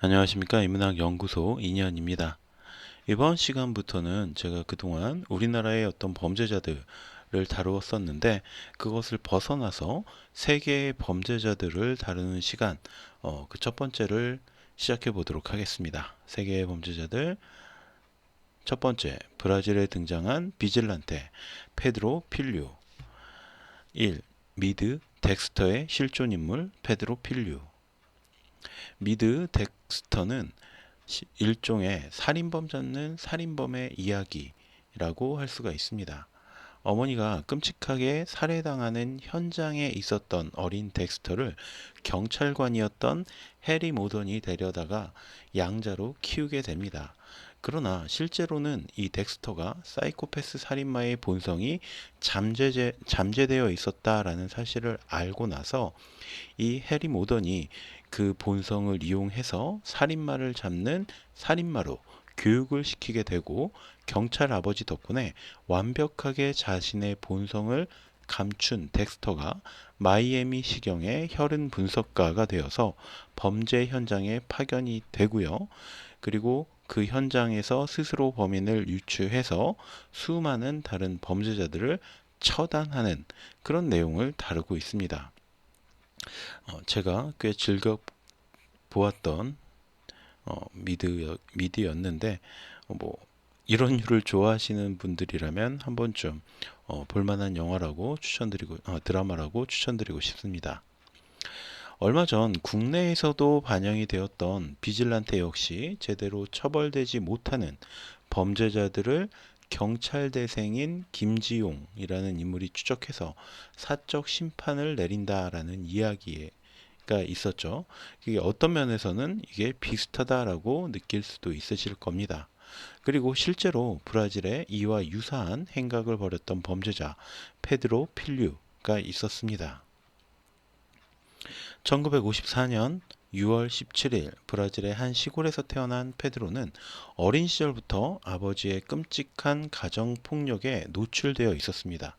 안녕하십니까 인문학 연구소 인현입니다. 이번 시간부터는 제가 그동안 우리나라의 어떤 범죄자들을 다루었었는데 그것을 벗어나서 세계의 범죄자들을 다루는 시간 어, 그 첫 번째를 시작해 보도록 하겠습니다. 세계의 범죄자들 첫 번째 브라질에 등장한 비질란테 페드로 필류 1. 미드 덱스터의 실존 인물 페드로 필류 미드 덱스터는 시- 일종의 살인범 잡는 살인범의 이야기라고 할 수가 있습니다. 어머니가 끔찍하게 살해당하는 현장에 있었던 어린 덱스터를 경찰관이었던 해리 모던이 데려다가 양자로 키우게 됩니다. 그러나 실제로는 이 덱스터가 사이코패스 살인마의 본성이 잠재제, 잠재되어 있었다라는 사실을 알고 나서 이 해리 모던이 그 본성을 이용해서 살인마를 잡는 살인마로 교육을 시키게 되고 경찰 아버지 덕분에 완벽하게 자신의 본성을 감춘 덱스터가 마이애미 시경의 혈흔 분석가가 되어서 범죄 현장에 파견이 되고요. 그리고 그 현장에서 스스로 범인을 유추해서 수많은 다른 범죄자들을 처단하는 그런 내용을 다루고 있습니다. 어, 제가 꽤 즐겨 보았던 어, 미드 미드였는데 어, 뭐 이런 류를 좋아하시는 분들이라면 한 번쯤 어, 볼만한 영화라고 추천드리고 어, 드라마라고 추천드리고 싶습니다. 얼마 전 국내에서도 반영이 되었던 비질란테 역시 제대로 처벌되지 못하는 범죄자들을 경찰 대생인 김지용이라는 인물이 추적해서 사적 심판을 내린다라는 이야기가 있었죠. 이게 어떤 면에서는 이게 비슷하다라고 느낄 수도 있으실 겁니다. 그리고 실제로 브라질에 이와 유사한 행각을 벌였던 범죄자 페드로 필류가 있었습니다. 1954년 6월 17일 브라질의 한 시골에서 태어난 페드로는 어린 시절부터 아버지의 끔찍한 가정 폭력에 노출되어 있었습니다.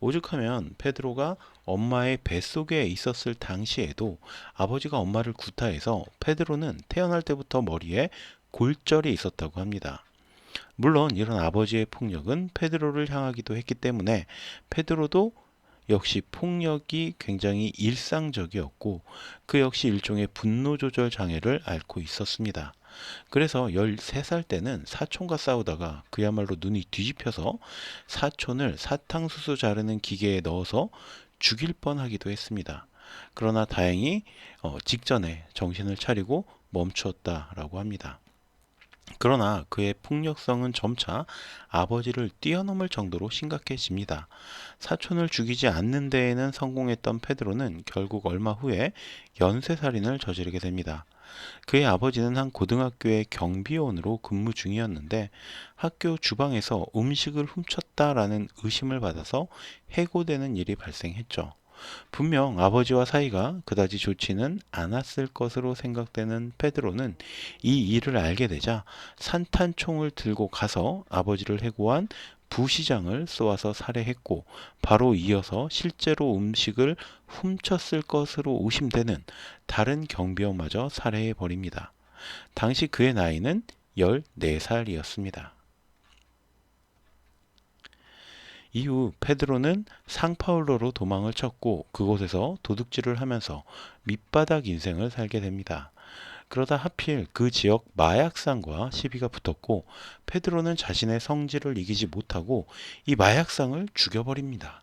오죽하면 페드로가 엄마의 뱃속에 있었을 당시에도 아버지가 엄마를 구타해서 페드로는 태어날 때부터 머리에 골절이 있었다고 합니다. 물론 이런 아버지의 폭력은 페드로를 향하기도 했기 때문에 페드로도 역시 폭력이 굉장히 일상적이었고 그 역시 일종의 분노 조절 장애를 앓고 있었습니다. 그래서 13살 때는 사촌과 싸우다가 그야말로 눈이 뒤집혀서 사촌을 사탕수수 자르는 기계에 넣어서 죽일 뻔하기도 했습니다. 그러나 다행히 어, 직전에 정신을 차리고 멈추었다라고 합니다. 그러나 그의 폭력성은 점차 아버지를 뛰어넘을 정도로 심각해집니다. 사촌을 죽이지 않는 데에는 성공했던 페드로는 결국 얼마 후에 연쇄살인을 저지르게 됩니다. 그의 아버지는 한 고등학교의 경비원으로 근무 중이었는데 학교 주방에서 음식을 훔쳤다라는 의심을 받아서 해고되는 일이 발생했죠. 분명 아버지와 사이가 그다지 좋지는 않았을 것으로 생각되는 페드로는 이 일을 알게 되자 산탄총을 들고 가서 아버지를 해고한 부시장을 쏘아서 살해했고 바로 이어서 실제로 음식을 훔쳤을 것으로 의심되는 다른 경비원마저 살해해 버립니다. 당시 그의 나이는 14살이었습니다. 이후 페드로는 상파울로로 도망을 쳤고 그곳에서 도둑질을 하면서 밑바닥 인생을 살게 됩니다. 그러다 하필 그 지역 마약상과 시비가 붙었고 페드로는 자신의 성질을 이기지 못하고 이 마약상을 죽여버립니다.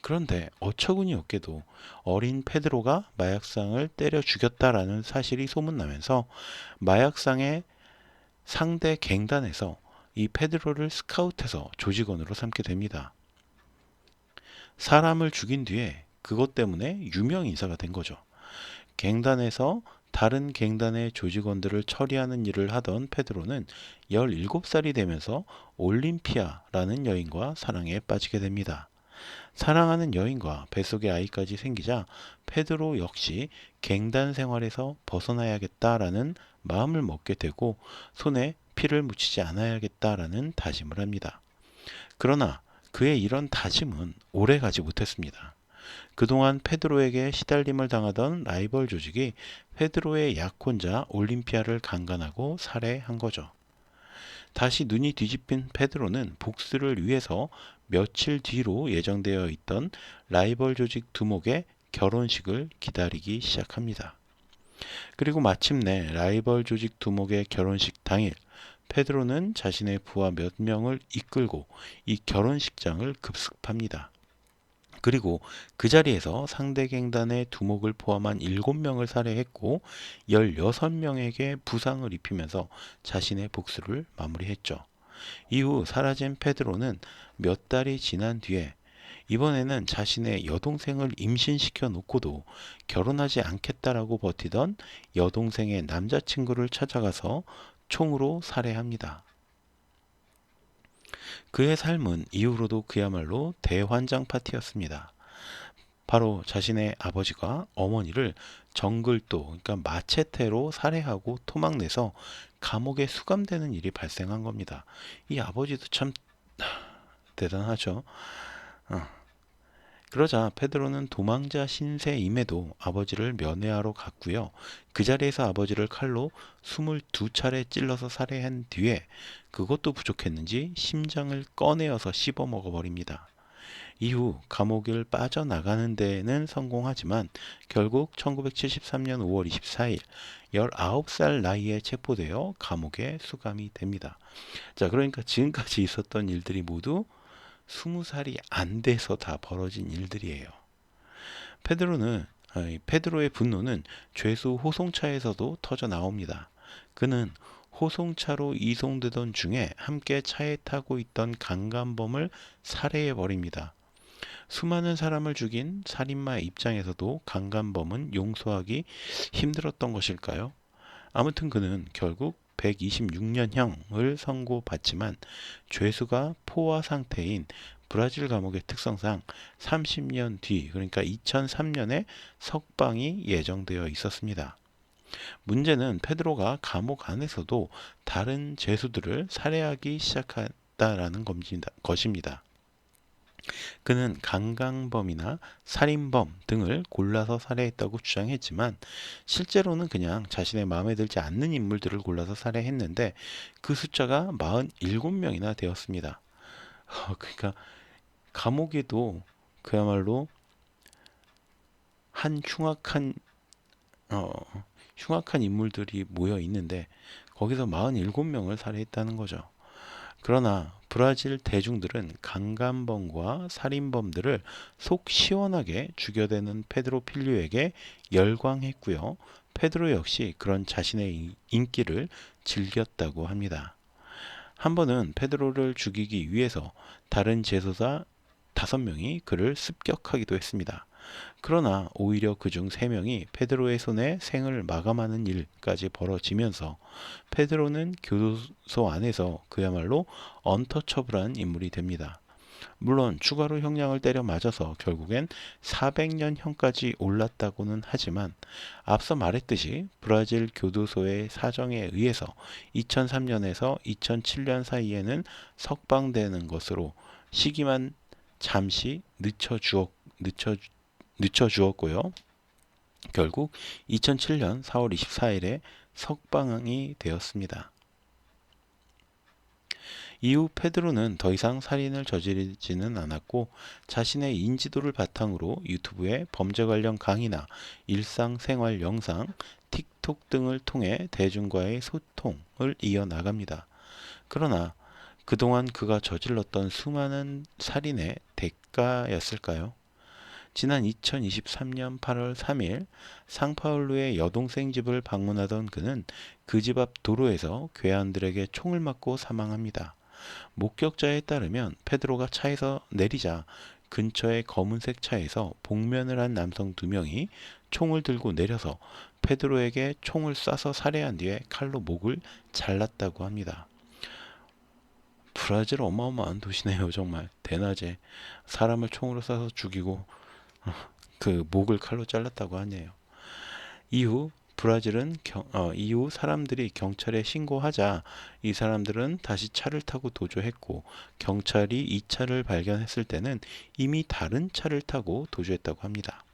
그런데 어처구니 없게도 어린 페드로가 마약상을 때려 죽였다라는 사실이 소문나면서 마약상의 상대 갱단에서 이 페드로를 스카우트해서 조직원으로 삼게 됩니다. 사람을 죽인 뒤에 그것 때문에 유명 인사가 된 거죠. 갱단에서 다른 갱단의 조직원들을 처리하는 일을 하던 페드로는 17살이 되면서 올림피아라는 여인과 사랑에 빠지게 됩니다. 사랑하는 여인과 뱃속에 아이까지 생기자 페드로 역시 갱단 생활에서 벗어나야겠다라는 마음을 먹게 되고 손에 피를 묻히지 않아야겠다라는 다짐을 합니다. 그러나 그의 이런 다짐은 오래 가지 못했습니다. 그동안 페드로에게 시달림을 당하던 라이벌 조직이 페드로의 약혼자 올림피아를 강간하고 살해한 거죠. 다시 눈이 뒤집힌 페드로는 복수를 위해서 며칠 뒤로 예정되어 있던 라이벌 조직 두목의 결혼식을 기다리기 시작합니다. 그리고 마침내 라이벌 조직 두목의 결혼식 당일 페드로는 자신의 부하 몇 명을 이끌고 이 결혼식장을 급습합니다. 그리고 그 자리에서 상대 갱단의 두목을 포함한 7명을 살해했고 16명에게 부상을 입히면서 자신의 복수를 마무리했죠. 이후 사라진 페드로는 몇 달이 지난 뒤에 이번에는 자신의 여동생을 임신시켜 놓고도 결혼하지 않겠다라고 버티던 여동생의 남자친구를 찾아가서 총으로 살해합니다. 그의 삶은 이후로도 그야말로 대환장 파티였습니다. 바로 자신의 아버지가 어머니를 정글도 그러니까 마체테로 살해하고 토막내서 감옥에 수감되는 일이 발생한 겁니다. 이 아버지도 참 대단하죠. 어. 그러자 페드로는 도망자 신세임에도 아버지를 면회하러 갔고요. 그 자리에서 아버지를 칼로 22차례 찔러서 살해한 뒤에 그것도 부족했는지 심장을 꺼내어서 씹어 먹어버립니다. 이후 감옥을 빠져나가는 데는 성공하지만 결국 1973년 5월 24일 19살 나이에 체포되어 감옥에 수감이 됩니다. 자, 그러니까 지금까지 있었던 일들이 모두 스무 살이 안 돼서 다 벌어진 일들이에요. 페드로는 페드로의 분노는 죄수 호송차에서도 터져 나옵니다. 그는 호송차로 이송되던 중에 함께 차에 타고 있던 강간범을 살해해 버립니다. 수많은 사람을 죽인 살인마의 입장에서도 강간범은 용서하기 힘들었던 것일까요? 아무튼 그는 결국 126년형을 선고받지만 죄수가 포화 상태인 브라질 감옥의 특성상 30년 뒤 그러니까 2003년에 석방이 예정되어 있었습니다. 문제는 페드로가 감옥 안에서도 다른 죄수들을 살해하기 시작했다라는 것입니다. 그는 강간범이나 살인범 등을 골라서 살해했다고 주장했지만 실제로는 그냥 자신의 마음에 들지 않는 인물들을 골라서 살해했는데 그 숫자가 47명이나 되었습니다. 어, 그러니까 감옥에도 그야말로 한 흉악한 어, 흉악한 인물들이 모여 있는데 거기서 47명을 살해했다는 거죠. 그러나 브라질 대중들은 강간범과 살인범들을 속 시원하게 죽여대는 페드로 필류에게 열광했고요. 페드로 역시 그런 자신의 인기를 즐겼다고 합니다. 한 번은 페드로를 죽이기 위해서 다른 제소사 다섯 명이 그를 습격하기도 했습니다. 그러나 오히려 그중 세 명이 페드로의 손에 생을 마감하는 일까지 벌어지면서 페드로는 교도소 안에서 그야말로 언터처블한 인물이 됩니다. 물론 추가로 형량을 때려 맞아서 결국엔 400년형까지 올랐다고는 하지만 앞서 말했듯이 브라질 교도소의 사정에 의해서 2003년에서 2007년 사이에는 석방되는 것으로 시기만 잠시 늦춰 주었 늦춰 늦춰 주었고요. 결국 2007년 4월 24일에 석방이 되었습니다. 이후 페드로는 더 이상 살인을 저지르지는 않았고 자신의 인지도를 바탕으로 유튜브에 범죄 관련 강의나 일상생활 영상, 틱톡 등을 통해 대중과의 소통을 이어나갑니다. 그러나 그동안 그가 저질렀던 수많은 살인의 대가였을까요? 지난 2023년 8월 3일 상파울루의 여동생 집을 방문하던 그는 그 집 앞 도로에서 괴한들에게 총을 맞고 사망합니다. 목격자에 따르면 페드로가 차에서 내리자 근처의 검은색 차에서 복면을 한 남성 두 명이 총을 들고 내려서 페드로에게 총을 쏴서 살해한 뒤에 칼로 목을 잘랐다고 합니다. 브라질 어마어마한 도시네요, 정말. 대낮에 사람을 총으로 쏴서 죽이고 그 목을 칼로 잘랐다고 하네요. 이후 브라질은 경- 어, 이후 사람들이 경찰에 신고하자 이 사람들은 다시 차를 타고 도주했고 경찰이 이 차를 발견했을 때는 이미 다른 차를 타고 도주했다고 합니다.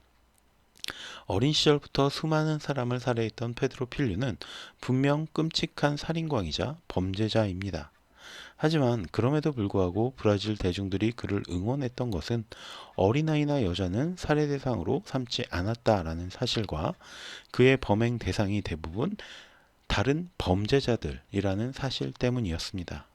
어린 시절부터 수많은 사람을 살해했던 페드로 필류는 분명 끔찍한 살인광이자 범죄자입니다. 하지만 그럼에도 불구하고 브라질 대중들이 그를 응원했던 것은 어린아이나 여자는 살해 대상으로 삼지 않았다라는 사실과 그의 범행 대상이 대부분 다른 범죄자들이라는 사실 때문이었습니다.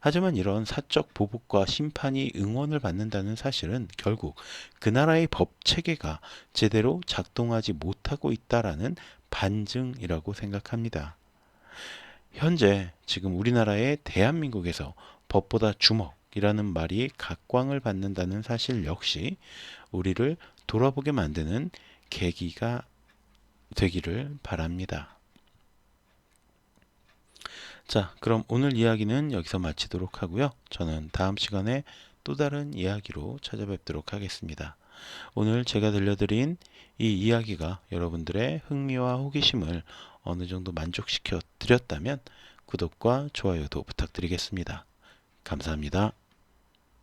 하지만 이런 사적 보복과 심판이 응원을 받는다는 사실은 결국 그 나라의 법 체계가 제대로 작동하지 못하고 있다라는 반증이라고 생각합니다. 현재 지금 우리나라의 대한민국에서 법보다 주먹이라는 말이 각광을 받는다는 사실 역시 우리를 돌아보게 만드는 계기가 되기를 바랍니다. 자, 그럼 오늘 이야기는 여기서 마치도록 하고요. 저는 다음 시간에 또 다른 이야기로 찾아뵙도록 하겠습니다. 오늘 제가 들려드린 이 이야기가 여러분들의 흥미와 호기심을 어느 정도 만족시켜 드렸다면 구독과 좋아요도 부탁드리겠습니다. 감사합니다.